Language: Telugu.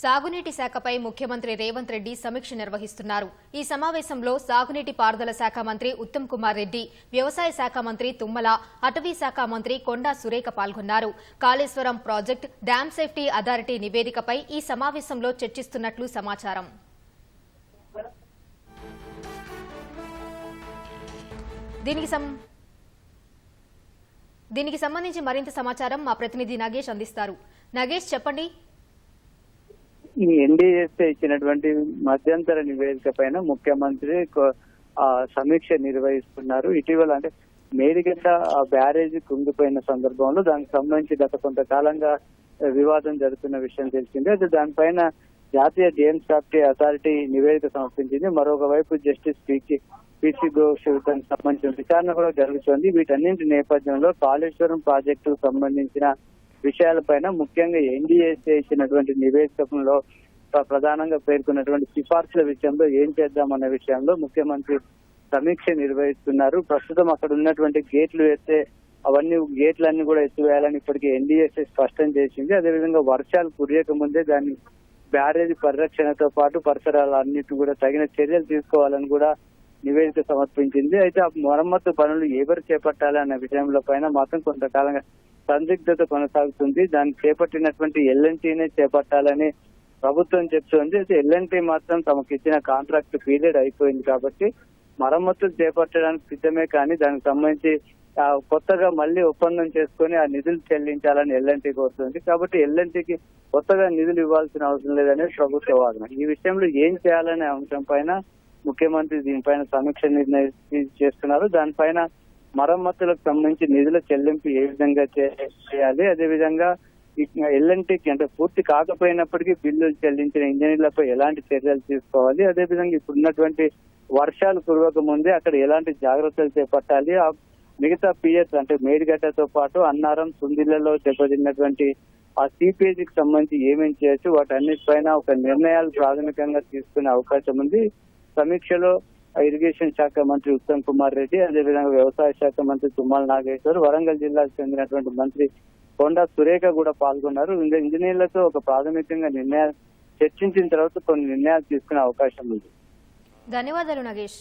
సాగునీటి శాఖపై ముఖ్యమంత్రి రేవంత్ రెడ్డి సమీక్ష నిర్వహిస్తున్నారు. ఈ సమావేశంలో సాగునీటి పారుదల శాఖ మంత్రి ఉత్తమ్ కుమార్ రెడ్డి వ్యవసాయ శాఖ మంత్రి తుమ్మల అటవీ శాఖ మంత్రి కొండా సురేఖ పాల్గొన్నారు. Kaleshwaram project dam safety authority నివేదికపై ఈ సమావేశంలో చర్చిస్తున్నట్లు సమాచారం. దీనికి సం దీనికి సంబంధించి మరింత సమాచారం మా ప్రతినిధి నగేష్ అందిస్తారు. నగేష్ చెప్పండి? ఈ ఎన్డీఎస్ఏ ఇచ్చినటువంటి మధ్యంతర నివేదిక పైన ముఖ్యమంత్రి సమీక్ష నిర్వహిస్తున్నారు. ఇటీవల అంటే మేడిగడ్డ ఆ బ్యారేజ్ కుంగిపోయిన సందర్భంలో దానికి సంబంధించి గత కొంతకాలంగా వివాదం జరుగుతున్న విషయం తెలిసిందే. అయితే దానిపైన జాతీయ డ్యామ్ సేఫ్టీ అథారిటీ నివేదిక సమర్పించింది. మరొక వైపు జస్టిస్ పీకి పిసి ఘోష్ సంబంధించిన విచారణ కూడా జరుగుతోంది. వీటన్నింటి నేపథ్యంలో కాళేశ్వరం ప్రాజెక్టుకు సంబంధించిన విషయాలపైన ముఖ్యంగా ఎన్డీఏ ఇచ్చినటువంటి నివేదికలో ప్రధానంగా పేర్కొన్నటువంటి సిఫార్సుల విషయంలో ఏం చేద్దామన్న విషయంలో ముఖ్యమంత్రి సమీక్ష నిర్వహిస్తున్నారు. ప్రస్తుతం అక్కడ ఉన్నటువంటి గేట్లు వేస్తే అవన్నీ గేట్లన్నీ కూడా ఎత్తివేయాలని ఇప్పటికీ ఎన్డీఎస్ఏ స్పష్టం చేసింది. అదేవిధంగా వర్షాలు కురియక ముందే దాన్ని బ్యారేజ్ పరిరక్షణతో పాటు పరిసరాలు అన్నిటిని కూడా తగిన చర్యలు తీసుకోవాలని కూడా నివేదిక సమర్పించింది. అయితే ఆ మరమ్మతు పనులు ఎవరు చేపట్టాలి అన్న విషయంలో పైన మాత్రం కొంతకాలంగా సందిగ్ధత కొనసాగుతుంది. దాన్ని చేపట్టినటువంటి ఎల్ఎన్టీనే చేపట్టాలని ప్రభుత్వం చెప్తోంది. అయితే ఎల్ఎన్టీ మాత్రం తమకు ఇచ్చిన కాంట్రాక్ట్ పీరియడ్ అయిపోయింది కాబట్టి మరమ్మతులు చేపట్టడానికి సిద్ధమే కానీ దానికి సంబంధించి ఆ, కొత్తగా మళ్ళీ ఒప్పందం చేసుకొని ఆ నిధులు చెల్లించాలని ఎల్ఎన్టీ కోరుతుంది. కాబట్టి ఎల్ఎన్టీకి కొత్తగా నిధులు ఇవ్వాల్సిన అవసరం లేదనేది ప్రభుత్వ వాదన. ఈ విషయంలో ఏం చేయాలనే అంశం పైన ముఖ్యమంత్రి దీనిపైన సమీక్ష నిర్ణయం చేస్తున్నారు. దానిపైన మరమ్మతులకు సంబంధించి నిధుల చెల్లింపు ఏ విధంగా చే- చేయాలి? అదేవిధంగా ఎల్ఎన్టీకి అంటే పూర్తి కాకపోయినప్పటికీ బిల్లులు చెల్లించిన ఇంజనీర్లపై ఎలాంటి చర్యలు తీసుకోవాలి? అదేవిధంగా ఇప్పుడు ఉన్నటువంటి వర్షాలు కురవక ముందే అక్కడ ఎలాంటి జాగ్రత్తలు చేపట్టాలి? ఆ మిగతా పిఎస్ అంటే మేడిగడ్డతో పాటు అన్నారం సుందిళ్ళలో దెబ్బతిన్నటువంటి ఆ సిపిఎస్కి సంబంధించి ఏమేం చేయొచ్చు వాటన్నిటిపైన ఒక నిర్ణయాలు ప్రాథమికంగా తీసుకునే అవకాశం ఉంది. సమీక్షలో ఇరిగేషన్ శాఖ మంత్రి ఉత్తమ్ కుమార్ రెడ్డి అదేవిధంగా వ్యవసాయ శాఖ మంత్రి తుమ్మల నాగేశ్వర్ వరంగల్ జిల్లాకు చెందినటువంటి మంత్రి కొండా సురేఖ కూడా పాల్గొన్నారు. ఇంకా ఇంజనీర్లతో ఒక ప్రాథమికంగా నిర్ణయాలు చర్చించిన తర్వాత కొన్ని నిర్ణయాలు తీసుకునే అవకాశం ఉంది. ధన్యవాదాలు నగేష్.